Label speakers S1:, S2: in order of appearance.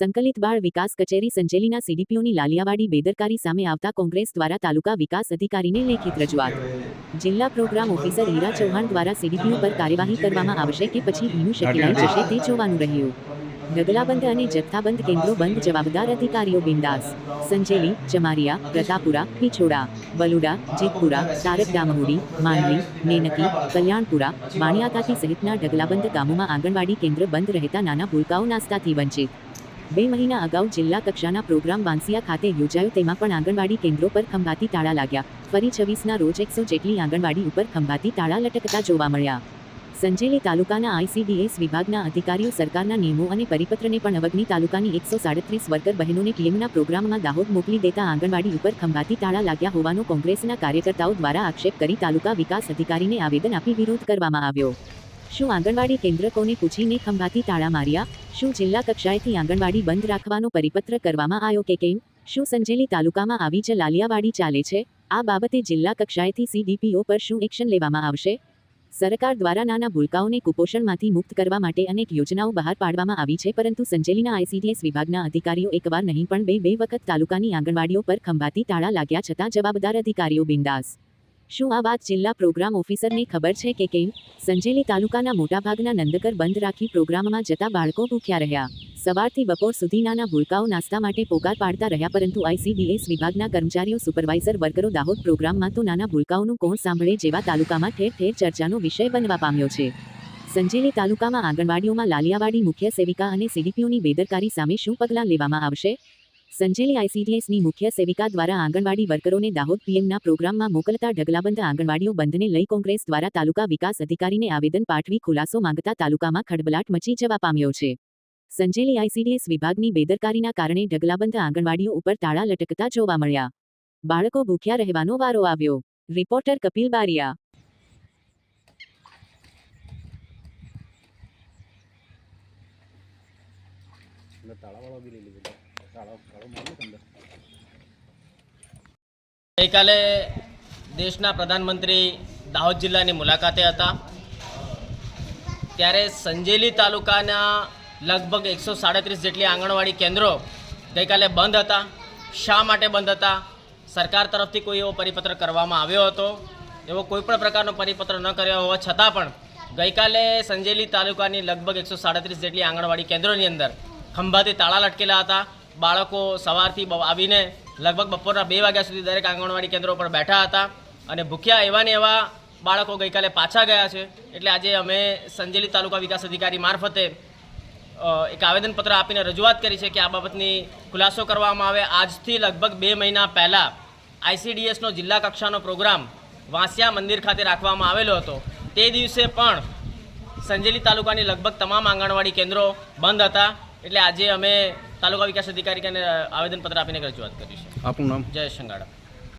S1: સંકલિત બાળ વિકાસ કચેરી સંજેલીના સીડીપીઓની લાલિયાવાડી બેદરકારી સામે આવતા કોંગ્રેસ દ્વારા તાલુકા વિકાસ અધિકારીને લેખિત રજૂઆત. જિલ્લા પ્રોગ્રામ ઓફિસર હીરા ચૌહાણ દ્વારા સીડીપીઓ પર કાર્યવાહી કરવામાં આવશે કે પછી ભીનું શકેલાઈ જશે તે જોવાનું રહ્યું. ઢગલાબંધ અને જથ્થાબંધ કેન્દ્રો બંધ જવાબદાર અધિકારીઓ બિંદાસ. સંજેલી ચમારિયા પ્રતાપુરા પિછોડા બલુડા જેતપુરા તારક ડામહુડી માંડવી મેનકી કલ્યાણપુરા માણિયાકાઠી સહિતના ઢગલાબંધ ગામોમાં આંગણવાડી કેન્દ્ર બંધ રહેતા નાના ભૂલકાઓ નાસ્તાથી વંચિત. બે મહિના અગાઉ જિલ્લા કક્ષાના પ્રોગ્રામ વાંસિયા ખાતે યોજાયો તેમાં પણ આંગણવાડી કેન્દ્રો પર ખંભાતી તાળા લાગ્યા. ફરી છવ્વીસના રોજ એકસો જેટલી આંગણવાડી ઉપર ખંભાતી તાળા લટકતા જોવા મળ્યા. સંજેલી તાલુકાના આઈસીડીએસ વિભાગના અધિકારીઓ સરકારના નિયમો અને પરિપત્રને પણ અવગણી તાલુકાની એકસો સાડત્રીસ વર્કર બહેનોને પીએમના પ્રોગ્રામમાં દાહોદ મોકલી દેતા આંગણવાડી ઉપર ખંભાતી તાળા લાગ્યા હોવાનો કોંગ્રેસના કાર્યકર્તાઓ દ્વારા આક્ષેપ કરી તાલુકા વિકાસ અધિકારીને આવેદન આપી વિરોધ કરવામાં આવ્યો. શું આંગણવાડી કેન્દ્ર કોને પૂછીને ખંભાતી તાળા માર્યા? શું જિલ્લા કક્ષાએથી આંગણવાડી બંધ રાખવાનો પરિપત્ર કરવામાં આવ્યો કે કેમ? શું સંજેલી તાલુકામાં આવી જ લાલિયાવાડી ચાલે છે? આ બાબતે જિલ્લા કક્ષાએથી સીડીપીઓ પર શું એક્શન લેવામાં આવશે? સરકાર દ્વારા નાના ભૂલકાઓને કુપોષણમાંથી મુક્ત કરવા માટે અનેક યોજનાઓ બહાર પાડવામાં આવી છે, પરંતુ સંજેલીના આઈસીડીએસ વિભાગના અધિકારીઓ એકવાર નહીં પણ બે બે વખત તાલુકાની આંગણવાડીઓ પર ખંભાતી તાળા લાગ્યા છતાં જવાબદાર અધિકારીઓ બિંદાસ. શું આ વાત જિલ્લા પ્રોગ્રામ ઓફિસરને ખબર છે કે કેમ? સંજેલી તાલુકાના મોટાભાગના નંદકર બંધ રાખી પ્રોગ્રામમાં જતા બાળકો ભૂખ્યા રહ્યા. સવારથી બપોર સુધી નાના ભૂલકાઓ નાસ્તા માટે પોકાર પાડતા રહ્યા પરંતુ આઈસીડીએસ વિભાગના કર્મચારીઓ, સુપરવાઇઝર વર્કરો દાહોદ પ્રોગ્રામમાં તો નાના ભૂલકાઓનું કોણ સાંભળે જેવા તાલુકામાં ઠેર ઠેર ચર્ચાનો વિષય બનવા પામ્યો છે. સંજેલી તાલુકામાં આંગણવાડીઓમાં લાલિયાવાડી મુખ્ય સેવિકા અને સીડીપીઓની બેદરકારી સામે શું પગલાં લેવામાં આવશે? સંજેલી આઈસીડીએસની મુખ્ય સેવિકા દ્વારા આંગણવાડી વર્કરોને દાહોદ પીએમના પ્રોગ્રામમાં મોકલતા ઢગલાબંધ આંગણવાડીઓ બંધને લઈ કોંગ્રેસ દ્વારા તાલુકા વિકાસ અધિકારીને આવેદન પાઠવી ખુલાસો માંગતા તાલુકામાં ખડબલાટ મચી જવા પામ્યો છે. સંજેલી આઈસીડીએસ વિભાગની બેદરકારીના કારણે ઢગલાબંધ આંગણવાડીઓ ઉપર તાળા લટકતા જોવા મળ્યા. બાળકો ભૂખ્યા રહેવાનો વારો આવ્યો. રિપોર્ટર કપિલ બારિયા.
S2: તાળાવાળો બી લઈ લીધો.
S3: ગઈકાલે દેશના પ્રધાનમંત્રી દાહોદ જિલ્લાની મુલાકાતે હતા. ત્યારે સંજેલી તાલુકાના લગભગ એકસો સાડત્રીસ જેટલી આંગણવાડી કેન્દ્રો ગઈકાલે બંધ હતા. શા માટે બંધ હતા? સરકાર તરફથી કોઈ એવો પરિપત્ર કરવામાં આવ્યો હતો? એવો કોઈ પણ પ્રકારનો પરિપત્ર ન કર્યો હોવા છતાં પણ ગઈકાલે સંજેલી તાલુકાની લગભગ એકસો સાડત્રીસ જેટલી આંગણવાડી કેન્દ્રોની અંદર ખંભાથી તાળા લટકેલા હતા. બાળકો સવારથી આવીને લગભગ બપોરના બે વાગ્યા સુધી દરેક આંગણવાડી કેન્દ્રો પર બેઠા હતા અને ભૂખ્યા એવા ને એવા બાળકો ગઈકાલે પાછા ગયા છે. એટલે આજે અમે સંજેલી તાલુકા વિકાસ અધિકારી મારફતે એક આવેદનપત્ર આપીને રજૂઆત કરી છે કે આ બાબતની ખુલાસો કરવામાં આવે. આજથી લગભગ બે મહિના પહેલાં આઈસીડીએસનો જિલ્લા કક્ષાનો પ્રોગ્રામ વાંસિયા મંદિર ખાતે રાખવામાં આવેલો હતો. તે દિવસે પણ સંજેલી તાલુકાની લગભગ તમામ આંગણવાડી કેન્દ્રો બંધ હતા. એટલે આજે અમે તાલુકા વિકાસ અધિકારીને આવેદનપત્ર આપીને રજૂઆત કરી છે
S2: આપણું નામ?
S3: જય સંગાડા